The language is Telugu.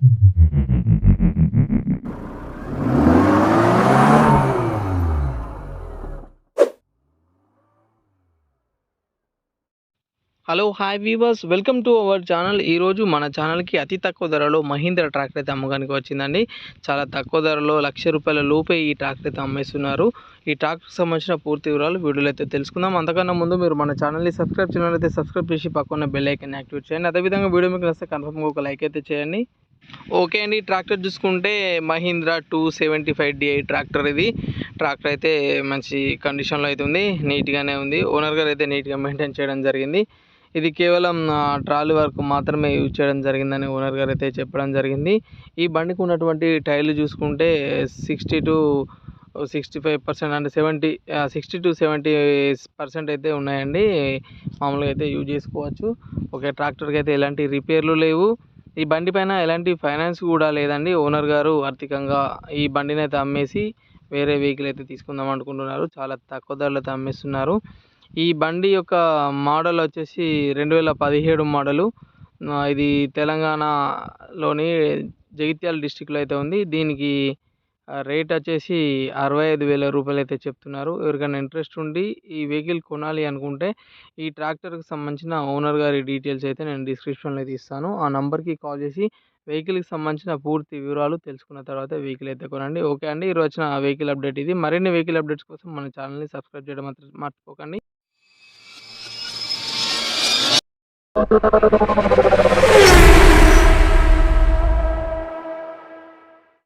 Hello hi viewers welcome to our channel ఈరోజు మన ఛానల్కి అతి తక్కువ ధరలో మహీంద్ర ట్రాక్టర్ అయితే అమ్మకానికి వచ్చిందండి. చాలా తక్కువ ధరలో లక్ష రూపాయల లోపే ఈ ట్రాక్టర్ అయితే అమ్మేస్తున్నారు. ఈ ట్రాక్టర్కి సంబంధించిన పూర్తి వివరాలు వీడియోలో అయితే తెలుసుకుందాం. అంతకన్నా ముందు మీరు మన ఛానల్ని సబ్స్క్రైబ్ చేయాలైతే సబ్స్క్రైబ్ చేసి పక్కన బెల్ ఐకన్ యాక్టివేట్ చేయండి. అదేవిధంగా వీడియో మీకు నచ్చితే కన్ఫర్మ్గా ఒక లైక్ అయితే చేయండి. ఓకే అండి ట్రాక్టర్ చూసుకుంటే Mahindra two seventy five DI tractor ఇది. ట్రాక్టర్ అయితే మంచి కండిషన్లో అయితే ఉంది నీట్గానే ఉంది. ఓనర్ గారు అయితే నీట్గా మెయింటైన్ చేయడం జరిగింది. ఇది కేవలం ట్రాలీ వర్క్ మాత్రమే యూజ్ చేయడం జరిగిందని ఓనర్ గారు అయితే చెప్పడం జరిగింది. ఈ బండికి ఉన్నటువంటి టైర్లు చూసుకుంటే sixty to sixty five percent అంటే seventy sixty to seventy percent అయితే ఉన్నాయండి. మామూలుగా అయితే యూజ్ చేసుకోవచ్చు. ఓకే ట్రాక్టర్కి అయితే ఎలాంటి రిపేర్లు లేవు. ఈ బండి పైన ఎలాంటి ఫైనాన్స్ కూడా లేదండి. ఓనర్ గారు ఆర్థికంగా ఈ బండిని అయితే అమ్మేసి వేరే వెహికల్ అయితే తీసుకుందాం అనుకుంటున్నారు. చాలా తక్కువ ధరలతో అమ్మేస్తున్నారు. ఈ బండి యొక్క మోడల్ వచ్చేసి రెండు వేల పదిహేడు మోడలు. ఇది తెలంగాణలోని జగిత్యాల డిస్టిక్లో అయితే ఉంది. దీనికి రేట్ వచ్చేసి అరవై ఐదు వేల రూపాయలు అయితే చెప్తున్నారు. ఎవరికైనా ఇంట్రెస్ట్ ఉండి ఈ వెహికల్ కొనాలి అనుకుంటే ఈ ట్రాక్టర్కి సంబంధించిన ఓనర్ గారి డీటెయిల్స్ అయితే నేను డిస్క్రిప్షన్లో అయితే ఇస్తాను. ఆ నంబర్కి కాల్ చేసి వెహికల్కి సంబంధించిన పూర్తి వివరాలు తెలుసుకున్న తర్వాత వెహికల్ అయితే కొనండి. ఓకే అండి ఈరోజు వచ్చిన వెహికల్ అప్డేట్ ఇది. మరిన్ని వెహికల్ అప్డేట్స్ కోసం మన ఛానల్ని సబ్స్క్రైబ్ చేయడం మాత్రం మర్చిపోకండి.